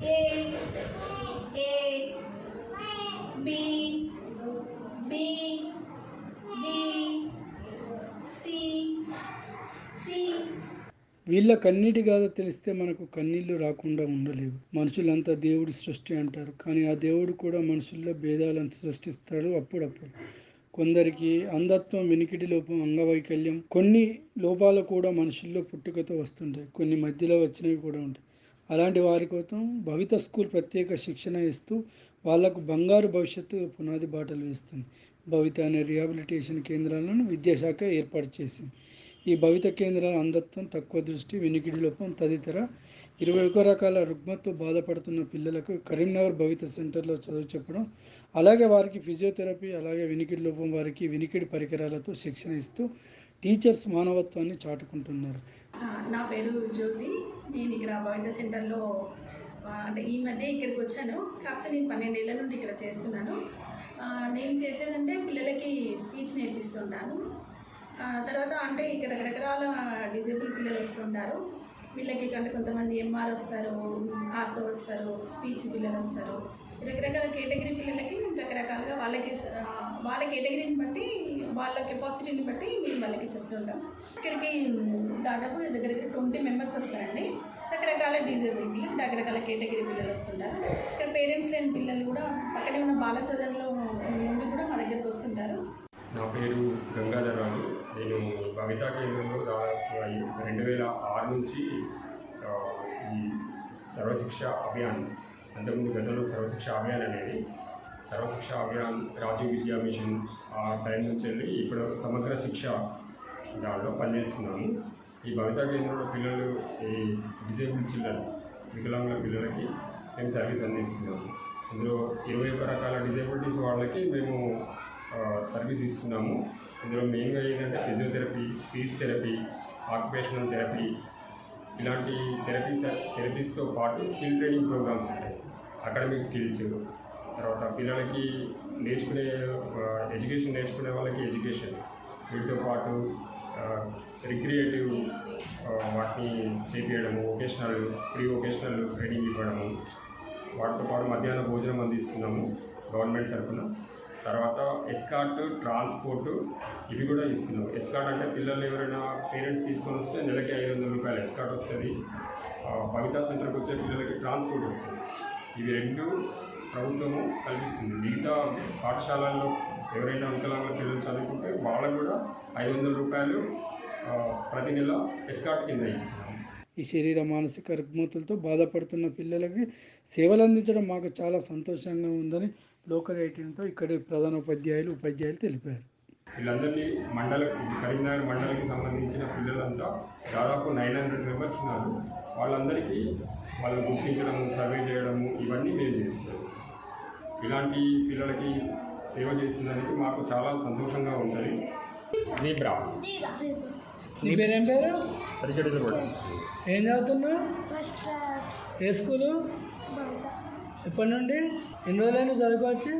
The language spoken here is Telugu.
A A B B D C C. వీళ్ళకన్నిటి కాదో తెలిస్తే మనకు కన్నీళ్ళు రాకుండా ఉండలేవు. మనుషులంతా దేవుడి సృష్టి అంటారు. కానీ ఆ దేవుడు కూడా మనుషుల్లో భేదాలను సృష్టిస్తాడు అప్పుడప్పుడు. కొందరికి అంధత్వం వెనికిడి లోపం అంగవైకల్యం కొన్ని లోపాలు కూడా మనుషుల్లో పుట్టుకతో వస్తుంటాయి. కొన్ని మధ్యలో వచ్చినవి కూడా ఉంటాయి. అలాంటి వారి కోసం భవిత స్కూల్ ప్రత్యేక శిక్షణ ఇస్తూ వాళ్ళకు బంగారు భవిష్యత్తు పునాది బాటలు వేస్తుంది. భవిత అనే రిహాబిలిటేషన్ కేంద్రాలను విద్యాశాఖ ఏర్పాటు చేసింది. ఈ భవిత కేంద్రాల అంధత్వం తక్కువ దృష్టి వినికిడి లోపం తదితర ఇరవై ఒక రకాల రుగ్మతో బాధపడుతున్న పిల్లలకు కరీంనగర్ భవిత సెంటర్లో చదువు చెప్పడం అలాగే వారికి ఫిజియోథెరపీ అలాగే వినికిడి లోపం వారికి వినికిడి పరికరాలతో శిక్షణ ఇస్తూ టీచర్స్ మానవత్వాన్ని చాటుకుంటున్నారు. నా పేరు జ్యోతి. నేను ఇక్కడ బాయిద సెంటర్లో అంటే ఈ మధ్య ఇక్కడికి వచ్చాను. కాకపోతే నేను పన్నెండేళ్ళ నుండి ఇక్కడ చేస్తున్నాను. నేను చేసేదంటే పిల్లలకి స్పీచ్ నేర్పిస్తుంటాను. తర్వాత అంటే ఇక్కడ రకరకాల డిజేబుల్ పిల్లలు వస్తుంటారు. వీళ్ళకి కంటే కొంతమంది ఎంఆర్ వస్తారు ఆర్తో వస్తారు స్పీచ్ పిల్లలు వస్తారు. రకరకాల కేటగిరీ పిల్లలకి మేము రకరకాలుగా వాళ్ళకి వాళ్ళ కేటగిరీని బట్టి వాళ్ళ కెపాసిటీని బట్టి మేము వాళ్ళకి చెప్తుంటాం ఇక్కడికి దాదాపు దగ్గరికి ట్వంటీ మెంబర్స్ వస్తారండి. రకరకాల డిజేబిలిటీ రకరకాల కేటగిరీ పిల్లలు వస్తుంటారు. ఇక్కడ పేరెంట్స్ లేని పిల్లలు కూడా పక్కనే ఉన్న బాల సదన్లో నుండి కూడా మా దగ్గరికి వస్తుంటారు. నా పేరు గంగాధరరాజు నేను కవితా కేంద్రంలో రెండు వేల ఆరు నుంచి ఈ సర్వశిక్ష అభియాన్ అంతకుముందు గతంలో సర్వశిక్ష అభియాన్ అనేది సర్వశిక్ష అభియాన్ రాజీవ్ విద్యా మిషన్ ఆ టైం నుంచి వెళ్ళి ఇప్పుడు సమగ్ర శిక్ష దానిలో పనిచేస్తున్నాము ఈ భవితా కేంద్రంలో పిల్లలు ఈ డిజేబుల్ చిల్డ్రన్ వికలాంగుల పిల్లలకి మేము సర్వీస్ అందిస్తున్నాము. ఇందులో ఇరవై ఒక్క రకాల డిజేబిలిటీస్ వాళ్ళకి మేము సర్వీస్ ఇస్తున్నాము. ఇందులో మెయిన్గా ఏంటంటే physiotherapy speech therapy occupational therapy ఇలాంటి థెరపీస్ థెరపీస్తో పాటు స్కిల్ ట్రైనింగ్ ప్రోగ్రామ్స్ ఉంటాయి. అకాడమిక్ స్కిల్స్ తర్వాత పిల్లలకి నేర్చుకునే ఎడ్యుకేషన్ నేర్చుకునే వాళ్ళకి ఎడ్యుకేషన్. వీటితో పాటు రిక్రియేటివ్ వాటిని చేపించడము వొకేషనల్ ప్రీ వొకేషనల్ ట్రైనింగ్ ఇవ్వడము. వాటితో పాటు మధ్యాహ్న భోజనం అందిస్తున్నాము గవర్నమెంట్ తరఫున. తర్వాత ఎస్కార్ట్ ట్రాన్స్పోర్ట్ ఇవి కూడా ఇస్తున్నాం ఎస్కార్ట్ అంటే పిల్లలు ఎవరైనా పేరెంట్స్ తీసుకొని వస్తే నెలకి ఐదు వందల రూపాయలు ఎస్కార్ట్ వస్తుంది. ఆ, సెంటర్కి వచ్చే పిల్లలకి ట్రాన్స్పోర్ట్ వస్తుంది. ఇవి రెండు ప్రభుత్వము కల్పిస్తుంది. మిగతా పాఠశాలల్లో ఎవరైనా వికలాంగుల పిల్లలు చదువుకుంటే వాళ్ళకు కూడా ఐదు వందల రూపాయలు ప్రతి నెల ఎస్కార్ట్ కింద ఇస్తున్నాం ఈ శరీర మానసిక రుగ్మతలతో బాధపడుతున్న పిల్లలకి సేవలు అందించడం మాకు చాలా సంతోషంగా ఉందని లోకల్ ఎయిటీన్తో ఇక్కడి ప్రధాన ఉపాధ్యాయులు ఉపాధ్యాయులు తెలిపారు. వీళ్ళందరినీ మండల కరీంనగర్ మండలికి సంబంధించిన పిల్లలంతా దాదాపు నైన్ హండ్రెడ్ మెంబర్స్ ఉన్నారు. వాళ్ళందరికీ వాళ్ళని గుర్తించడము సర్వే చేయడము ఇవన్నీ మేము చేస్తున్నాం ఇలాంటి పిల్లలకి సేవ చేసినందుకు మాకు చాలా సంతోషంగా ఉంటుంది. జీబ్రా. నీ పేరేం పేరు? సరిచెడు ఏం చదువుతున్నావు? ఫస్ట్ ఏ స్కూలు? ఎప్పటి నుండి? ఎన్ని రోజులైనా చదువుకోవచ్చు?